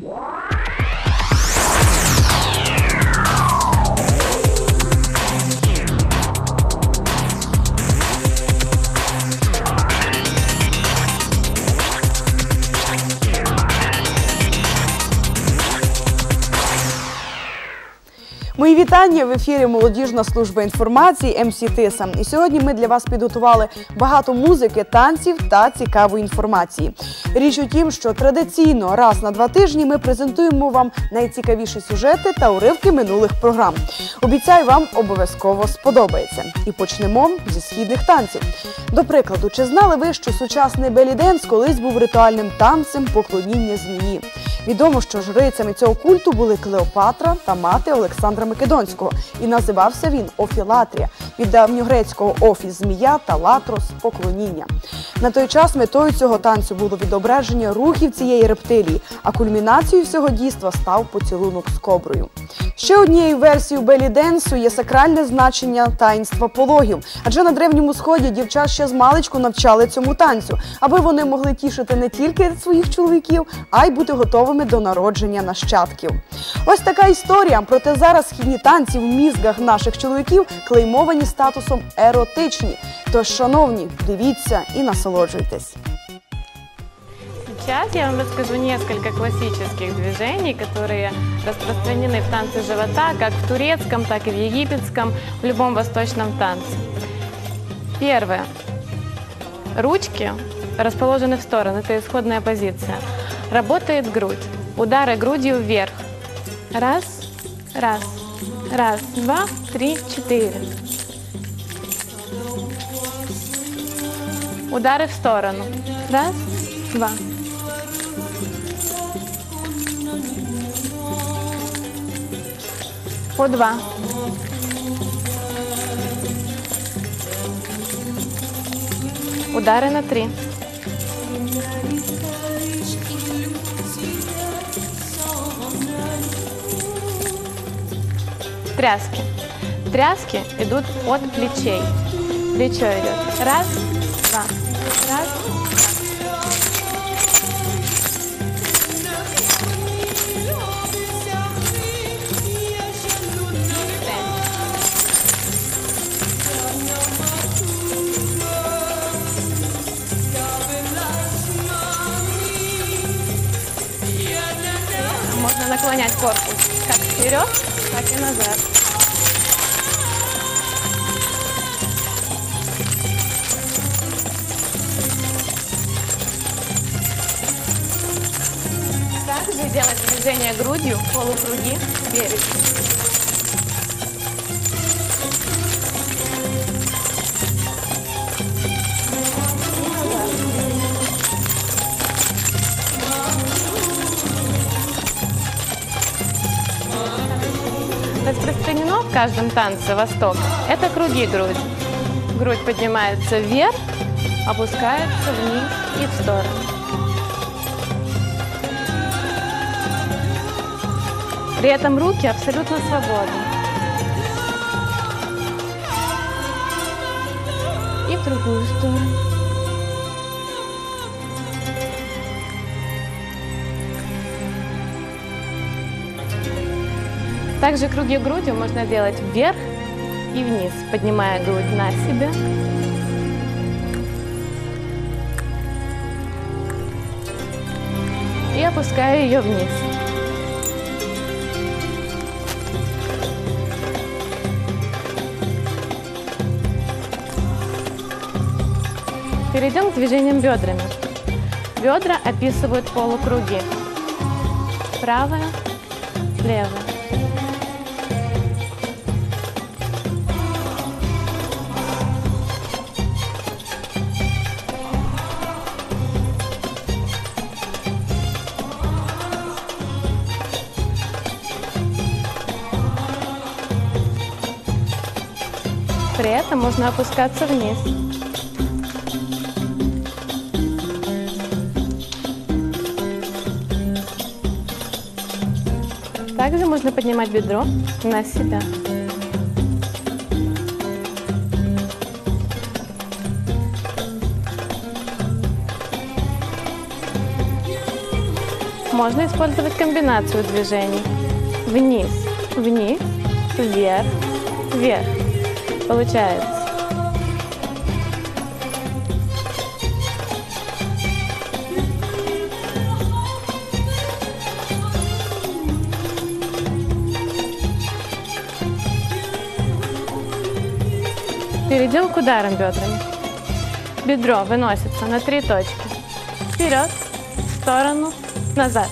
Yeah. Вітання в ефірі Молодіжна служба інформації МС Тиса. І сьогодні ми для вас підготували багато музики, танців та цікавої інформації. Річ у тім, що традиційно раз на два тижні ми презентуємо вам найцікавіші сюжети та уривки минулих програм. Обіцяю, вам обов'язково сподобається. І почнемо зі східних танців. До прикладу, чи знали ви, що сучасний беліденс колись був ритуальним танцем поклоніння змії? Відомо, що жрицями цього культу були Клеопатра та мати Олександра Македонського, і називався він Офілатрія від давньогрецького офіс змія та латрос поклоніння. На той час метою цього танцю було відображення рухів цієї рептилії, а кульмінацією всього дійства став поцілунок з коброю. Ще однією версією белі денсу є сакральне значення таїнства пологів, адже на древньому сході дівчат ще з маличку навчали цьому танцю, аби вони могли тішити не тільки своїх чоловіків, а й бути готовими до народження нащадків. Ось така історія. Проте зараз східні танці в мізгах наших чоловіків клеймовані статусом еротичні. Тож, шановні, дивіться і насолоджуйтесь. Сейчас я вам расскажу несколько классических движений, которые распространены в танце живота, как в турецком, так и в египетском, в любом восточном танце. Первое. Ручки расположены в стороны, это исходная позиция. Работает грудь. Удары грудью вверх. Раз, раз, Раз, два, три, четыре. Удары в сторону. Раз, два. По два. Удары на три. Тряски. Тряски идут от плечей. Плечо идет. Раз, два. Раз, наклонять корпус как вперед, так и назад. Также делать движение грудью, полукруги спереди. Каждом танце Восток. Это круги грудь. Грудь поднимается вверх, опускается вниз и в сторону. При этом руки абсолютно свободны. И в другую сторону. Также круги грудью можно делать вверх и вниз, поднимая грудь на себя. И опуская ее вниз. Перейдем к движениям бедрами. Бедра описывают полукруги. Правая, левая. Можно опускаться вниз. Также можно поднимать бедро на себя. можно использовать комбинацию движений. Вниз, вниз, вверх, вверх. Получается. Перейдем к ударам бедрами. Бедро выносится на три точки. Вперед, в сторону, назад.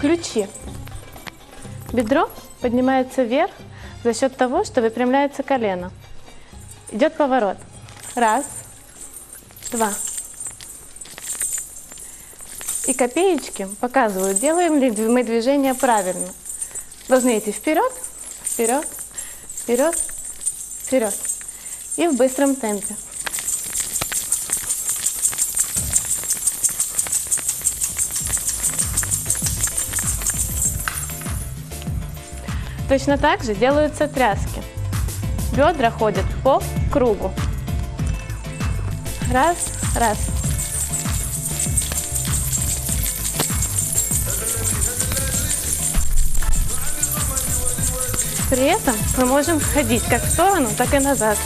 Ключи. Бедро поднимается вверх за счет того, что выпрямляется колено. Идет поворот. Раз, два. И копеечки показывают, делаем ли мы движение правильно. Должны идти вперед, вперед, вперед, вперед. И в быстром темпе. Точно так же делаются тряски. Бедра ходят по кругу. Раз, раз. При этом мы можем ходить как в сторону, так и назад.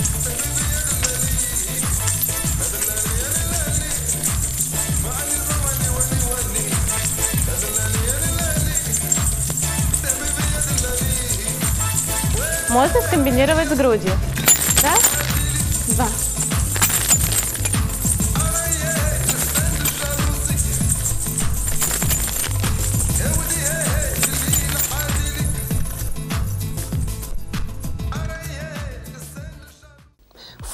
Можно скомбинировать с грудью.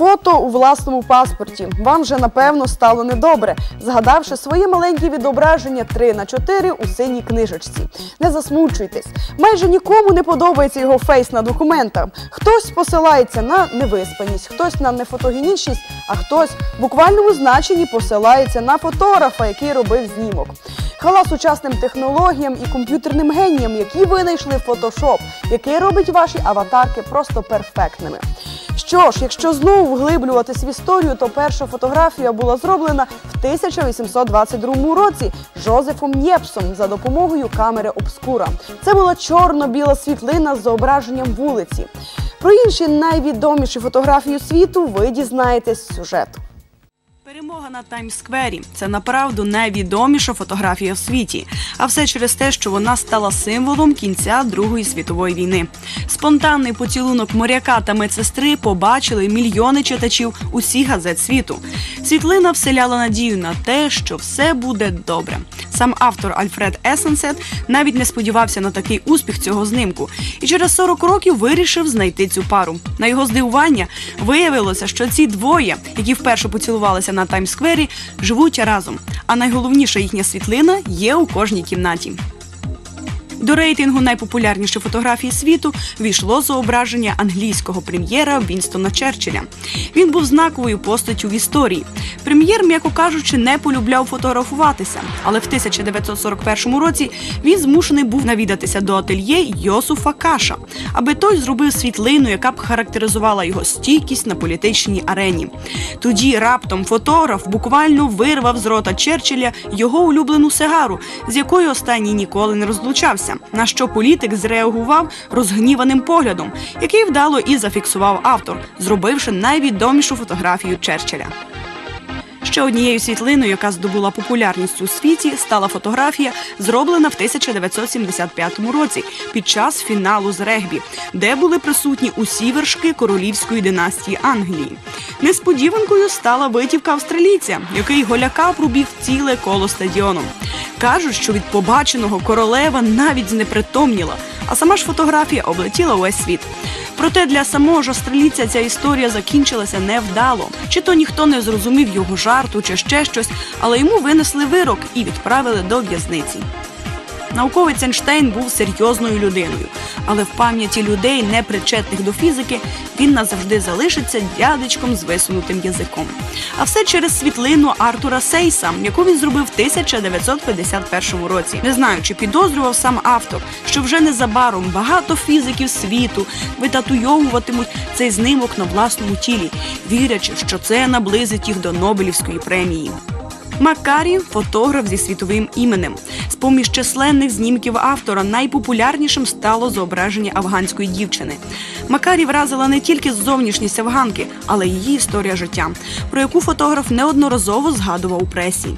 Фото у власному паспорті. Вам вже напевно стало недобре, згадавши своє маленьке відображення 3 на 4 у синій книжечці. Не засмучуйтесь. Майже нікому не подобається його фейс на документах. Хтось посилається на невиспаність, хтось на нефотогенічність, а хтось в буквальному значенні посилається на фотографа, який робив знімок. Хвала сучасним технологіям і комп'ютерним геніям, які винайшли Photoshop, який робить ваші аватарки просто перфектними. Що ж, якщо знову вглиблюватись в історію, то перша фотографія була зроблена в 1822 році Жозефом Нєпсом за допомогою камери обскура. Це була чорно-біла світлина з зображенням вулиці. Про інші найвідоміші фотографії світу ви дізнаєтесь з сюжету. Перемога на Таймс-сквері – це направду найвідоміша фотографія в світі. А все через те, що вона стала символом кінця Другої світової війни. Спонтанний поцілунок моряка та медсестри побачили мільйони читачів усіх газет світу. Світлина вселяла надію на те, що все буде добре. Сам автор Альфред Есенсет навіть не сподівався на такий успіх цього знимку і через 40 років вирішив знайти цю пару. На його здивування виявилося, що ці двоє, які вперше поцілувалися на Таймс-сквері, живуть разом. А найголовніша їхня світлина є у кожній кімнаті. До рейтингу найпопулярніші фотографії світу війшло зображення англійського прем'єра Вінстона Черчилля. Він був знаковою постаттю в історії. Прем'єр, м'яко кажучи, не полюбляв фотографуватися, але в 1941 році він змушений був навідатися до ательє Йосуфа Каша, аби той зробив світлину, яка б характеризувала його стійкість на політичній арені. Тоді раптом фотограф буквально вирвав з рота Черчилля його улюблену сигару, з якою останній ніколи не розлучався. На що політик зреагував розгніваним поглядом, який вдало і зафіксував автор, зробивши найвідомішу фотографію Черчилля. Ще однією світлиною, яка здобула популярність у світі, стала фотографія, зроблена в 1975 році під час фіналу з регбі, де були присутні усі вершки королівської династії Англії. Несподіванкою стала витівка австралійця, який голяка пробіг ціле коло стадіону. Кажуть, що від побаченого королева навіть знепритомніла, а сама ж фотографія облетіла увесь світ. Проте для самого ж австралійця ця історія закінчилася невдало. Чи то ніхто не зрозумів його жарту, чи ще щось, але йому винесли вирок і відправили до в'язниці. Науковець Ейнштейн був серйозною людиною, але в пам'яті людей, непричетних до фізики, він назавжди залишиться дядечком з висунутим язиком. А все через світлину Артура Сейса, яку він зробив в 1951 році. Не знаю, чи підозрював сам автор, що вже незабаром багато фізиків світу витатуйовуватимуть цей знимок на власному тілі, вірячи, що це наблизить їх до Нобелівської премії. Макарі фотограф зі світовим іменем. З поміж численних знімків автора найпопулярнішим стало зображення афганської дівчини. Макарі вразила не тільки зовнішність афганки, але й її історія життя, про яку фотограф неодноразово згадував у пресі.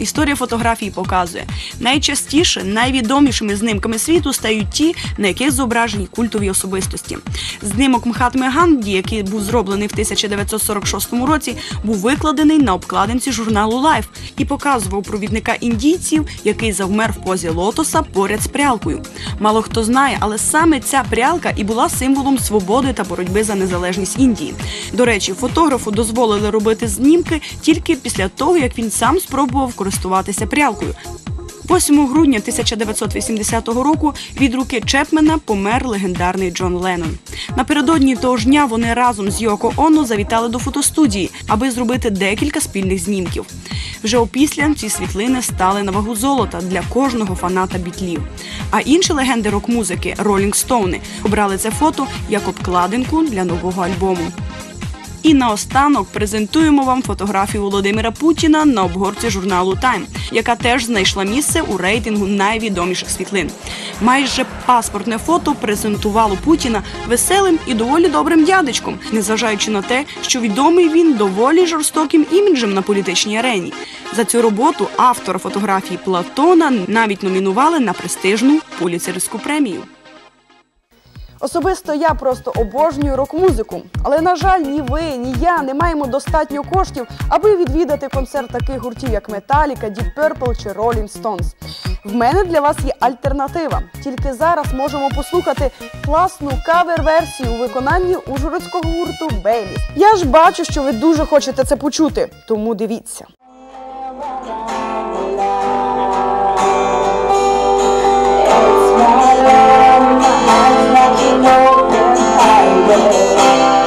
Історія фотографії показує, найчастіше найвідомішими знимками світу стають ті, на яких зображені культові особистості. Знимок Мхатми Ганді, який був зроблений в 1946 році, був викладений на обкладинці журналу Life і показував провідника індійців, який завмер в позі лотоса поряд з прялкою. Мало хто знає, але саме ця прялка і була символом свободи та боротьби за незалежність Індії. До речі, фотографу дозволили робити знімки тільки після того, як він сам спробував користуватися прялкою. 8 грудня 1980 року від руки Чепмена помер легендарний Джон Леннон. Напередодні того ж дня вони разом з Йоко Оно завітали до фотостудії, аби зробити декілька спільних знімків. Вже опісля ці світлини стали на вагу золота для кожного фаната бітлів. А інші легенди рок-музики Ролінг Стоуни обрали це фото як обкладинку для нового альбому. І наостанок презентуємо вам фотографію Володимира Путіна на обгорці журналу Time, яка теж знайшла місце у рейтингу найвідоміших світлин. Майже паспортне фото презентувало Путіна веселим і доволі добрим дядечком, незважаючи на те, що відомий він доволі жорстоким іміджем на політичній арені. За цю роботу автора фотографії Платона навіть номінували на престижну поліцерську премію. Особисто я просто обожнюю рок-музику, але на жаль, ні ви, ні я не маємо достатньо коштів, аби відвідати концерт таких гуртів, як Metallica, Deep Purple чи Rolling Stones. В мене для вас є альтернатива. Тільки зараз можемо послухати класну кавер-версію у виконанні ужгородського гурту Бейліс. Я ж бачу, що ви дуже хочете це почути, тому дивіться. know that I will.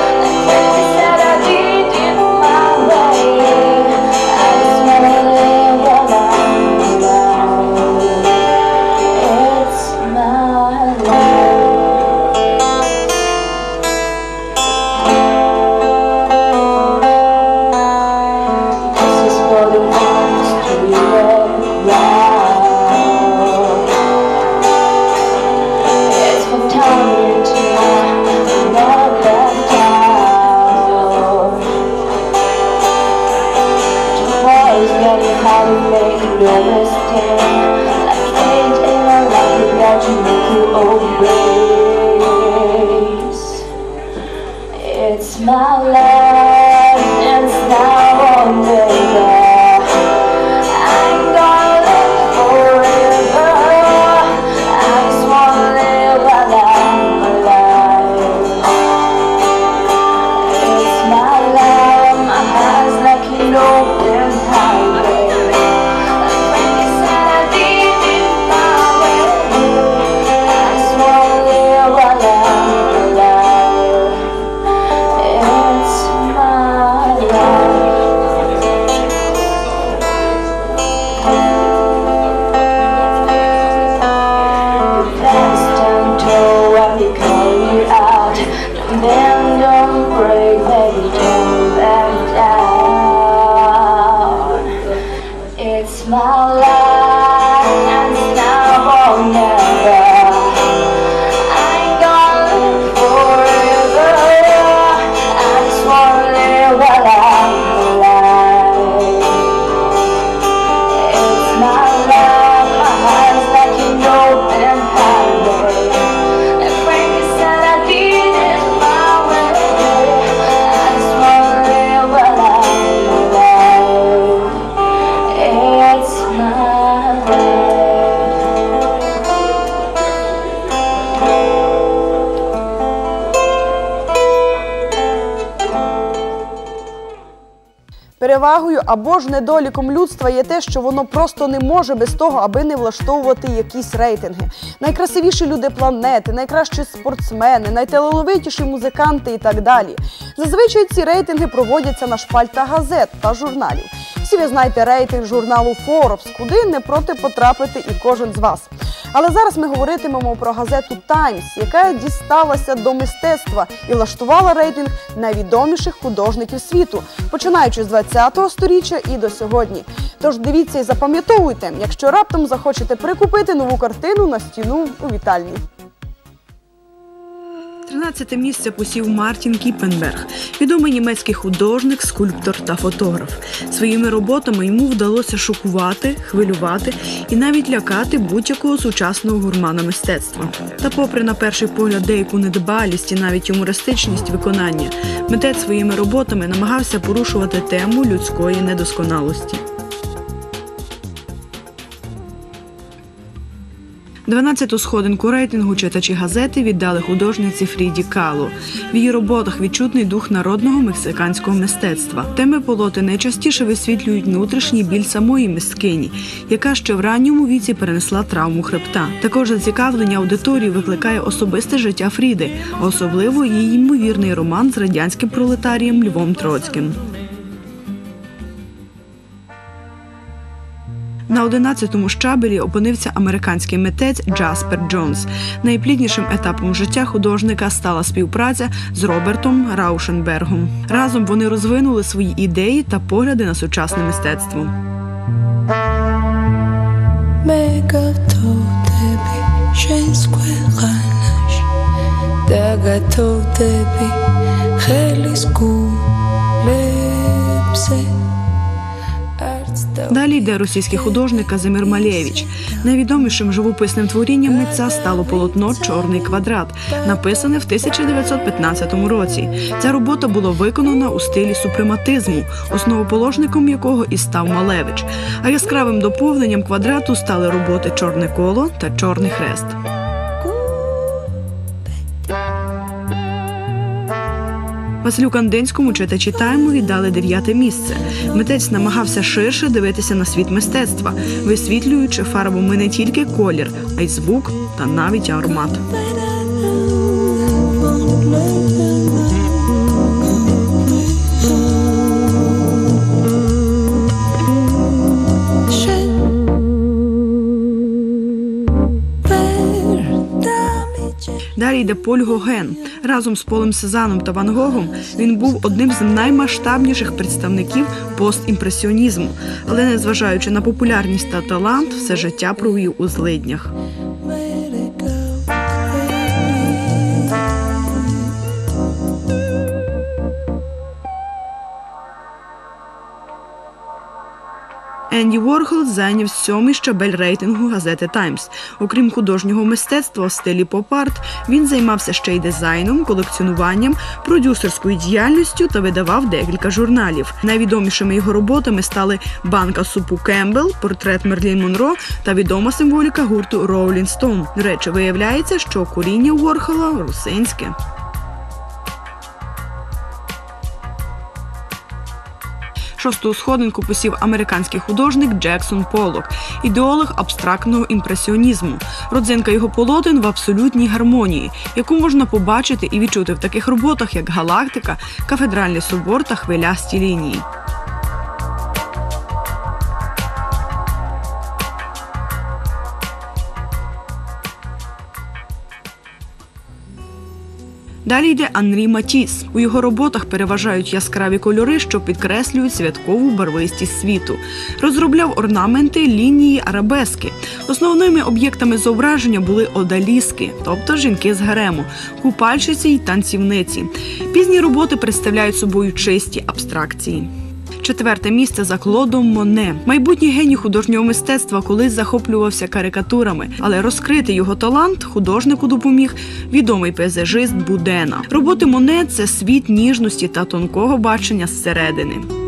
Перевагою або ж недоліком людства є те, що воно просто не може без того, аби не влаштовувати якісь рейтинги. Найкрасивіші люди планети, найкращі спортсмени, найталановитіші музиканти і так далі. Зазвичай ці рейтинги проводяться на шпальтах газет та журналів. Всі ви знаєте рейтинг журналу Forbes, куди не проти потрапити і кожен з вас. Але зараз ми говоритимемо про газету Таймс, яка дісталася до мистецтва і влаштувала рейтинг найвідоміших художників світу, починаючи з 20-го сторіччя і до сьогодні. Тож дивіться і запам'ятовуйте, якщо раптом захочете прикупити нову картину на стіну у вітальні. 13 місце посів Мартін Кіпенберг, відомий німецький художник, скульптор та фотограф. Своїми роботами йому вдалося шокувати, хвилювати і навіть лякати будь-якого сучасного гурмана мистецтва. Та, попри на перший погляд деяку недбалість і навіть юмористичність виконання, митець своїми роботами намагався порушувати тему людської недосконалості. 12-ту сходинку рейтингу читачі газети віддали художниці Фріді Кало. В її роботах відчутний дух народного мексиканського мистецтва. Теми полоти найчастіше висвітлюють внутрішній біль самої мисткині, яка ще в ранньому віці перенесла травму хребта. Також зацікавлення аудиторії викликає особисте життя Фріди, особливо її ймовірний роман з радянським пролетарієм Львом Троцьким. На 11-му щабелі опинився американський митець Джаспер Джонс. Найпліднішим етапом життя художника стала співпраця з Робертом Раушенбергом. Разом вони розвинули свої ідеї та погляди на сучасне мистецтво. Megato tebi ženskoj ganaš Далі йде російський художник Казимир Малєвич. Найвідомішим живописним творінням митця стало полотно Чорний квадрат, написане в 1915 році. Ця робота була виконана у стилі супрематизму, основоположником якого і став Малевич. А яскравим доповненням квадрату стали роботи Чорне коло та Чорний хрест. Василю Кандинському читачі тайму віддали дев'яте місце. Митець намагався ширше дивитися на світ мистецтва, висвітлюючи фарбами не тільки колір, а й звук та навіть аромат. Далі йде Поль Гоген. Разом з Полем Сезаном та Ван Гогом він був одним з наймасштабніших представників постімпресіонізму, але незважаючи на популярність та талант, все життя провів у злиднях. Енді Ворхол зайняв сьомий щабель рейтингу газети Таймс. Окрім художнього мистецтва в стилі поп-арт, він займався ще й дизайном, колекціонуванням, продюсерською діяльністю та видавав декілька журналів. Найвідомішими його роботами стали банка супу Кембл, портрет Мерлін Монро та відома символіка гурту Роулін Стоун. До речі, виявляється, що коріння Ворхола русинське. Шосту сходинку посів американський художник Джексон Полок, ідеолог абстрактного імпресіонізму. Родзинка його полотен в абсолютній гармонії, яку можна побачити і відчути в таких роботах, як Галактика, Кафедральний собор та хвилясті лінії. Далі йде Анрі Матіс. У його роботах переважають яскраві кольори, що підкреслюють святкову барвистість світу. Розробляв орнаменти, лінії, арабески. Основними об'єктами зображення були одаліски, тобто жінки з гарему, купальщиці й танцівниці. Пізні роботи представляють собою чисті абстракції. Четверте місце за Клодом Моне. Майбутній геній художнього мистецтва колись захоплювався карикатурами, але розкрити його талант художнику допоміг відомий пейзажист Будена. Роботи Моне це світ ніжності та тонкого бачення зсередини.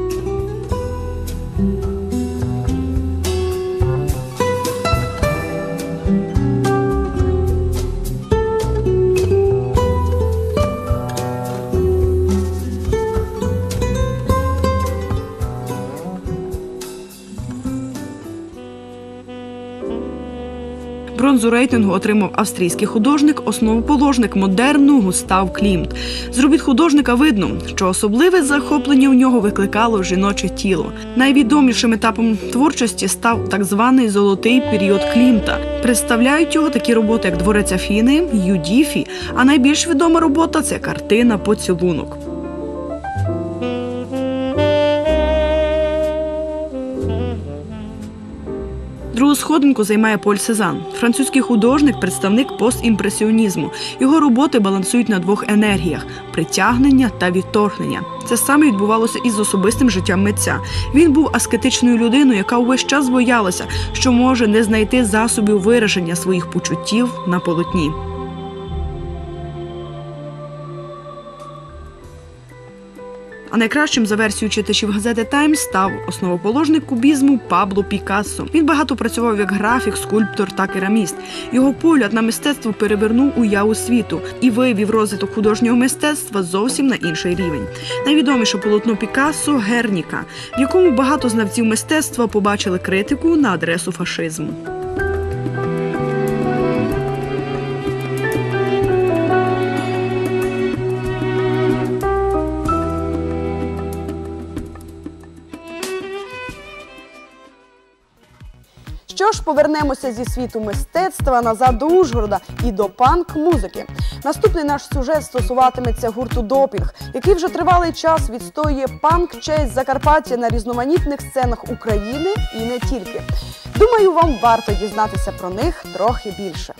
Бронзу рейтингу отримав австрійський художник, основоположник модерну Густав Клімт. З робіт художника видно, що особливе захоплення у нього викликало жіноче тіло. Найвідомішим етапом творчості став так званий золотий період Клімта. Представляють його такі роботи, як Дворець Афіни, Юдіфі. А найбільш відома робота це картина Поцілунок. Сходинку займає Поль Сезан, французький художник, представник постімпресіонізму. Його роботи балансують на двох енергіях притягнення та відторгнення. Це саме відбувалося і з особистим життям митця. Він був аскетичною людиною, яка увесь час боялася, що може не знайти засобів вираження своїх почуттів на полотні. А найкращим за версією читачів газети Таймс став основоположник кубізму Пабло Пікассо. Він багато працював як графік, скульптор та кераміст. Його погляд на мистецтво перевернув уяву світу і вивів розвиток художнього мистецтва зовсім на інший рівень. Найвідоміше полотно Пікассо Герніка, в якому багато знавців мистецтва побачили критику на адресу фашизму. Що ж, повернемося зі світу мистецтва назад до Ужгорода і до панк-музики. Наступний наш сюжет стосуватиметься гурту Допінг, який вже тривалий час відстоює панк честь Закарпаття на різноманітних сценах України і не тільки. Думаю, вам варто дізнатися про них трохи більше.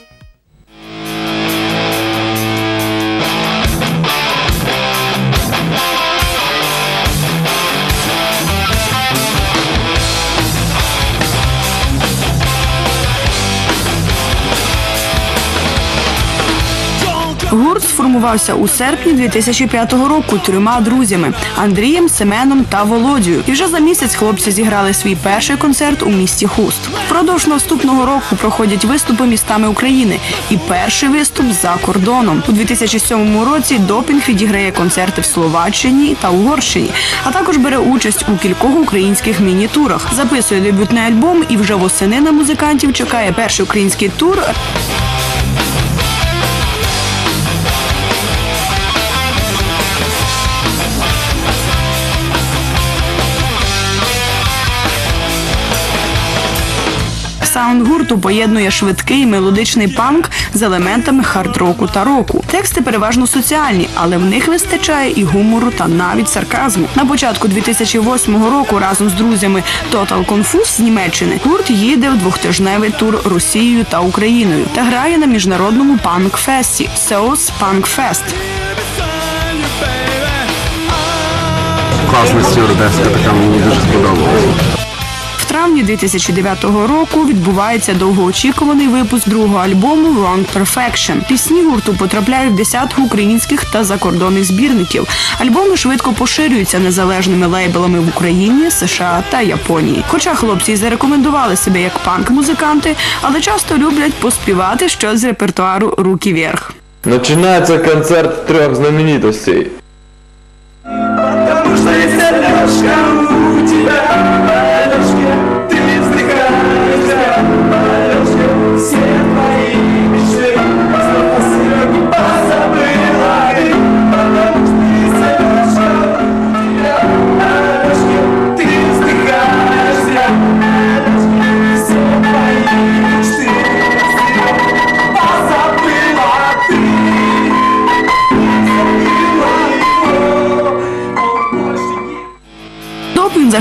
Гурт сформувався у серпні 2005 року трьома друзями Андрієм, Семеном та Володією. І вже за місяць хлопці зіграли свій перший концерт у місті Хуст. Впродовж наступного року проходять виступи містами України. І перший виступ за кордоном у 2007 році. Допінг відіграє концерти в Словаччині та Угорщині, а також бере участь у кількох українських міні-турах. Записує дебютний альбом і вже восени на музикантів чекає перший український тур Саунд гурту поєднує швидкий мелодичний панк з елементами хард-року та року. Тексти переважно соціальні, але в них вистачає і гумору та навіть сарказму. На початку 2008 року разом з друзями Total Confuse з Німеччини гурт їде в двохтижневий тур Росією та Україною та грає на міжнародному панк-фесті Seo's Punk Fest. Класна стюардеска, така мені дуже сподобалася. Травні 2009 року відбувається довгоочікуваний випуск другого альбому Wrong Perfection. Пісні гурту потрапляють в десятку українських та закордонних збірників. Альбоми швидко поширюються незалежними лейблами в Україні, США та Японії. Хоча хлопці й зарекомендували себе як панк-музиканти, але часто люблять поспівати щось з репертуару Руки вверх. Начинается концерт трех знаменитостей.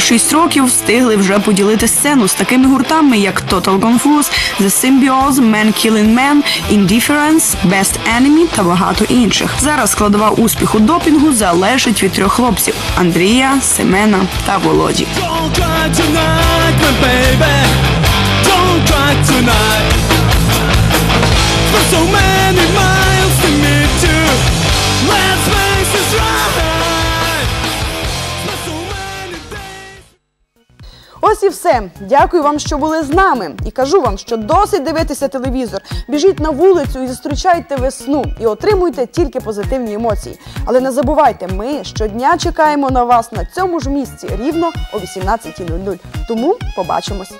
6 років встигли вже поділити сцену з такими гуртами, як Total Confuse, The Symbiotes, Man Killing Man, Indifference, Best Enemy та багато інших. Зараз складова успіху допінгу залежить від трьох хлопців: Андрія, Семена та Володі. Don't cry tonight. For so many miles Ось і все. Дякую вам, що були з нами. І кажу вам, що досить дивитися телевізор. Біжіть на вулицю і зустрічайте весну і отримуйте тільки позитивні емоції. Але не забувайте, ми щодня чекаємо на вас на цьому ж місці рівно о 18.00. Тому побачимось.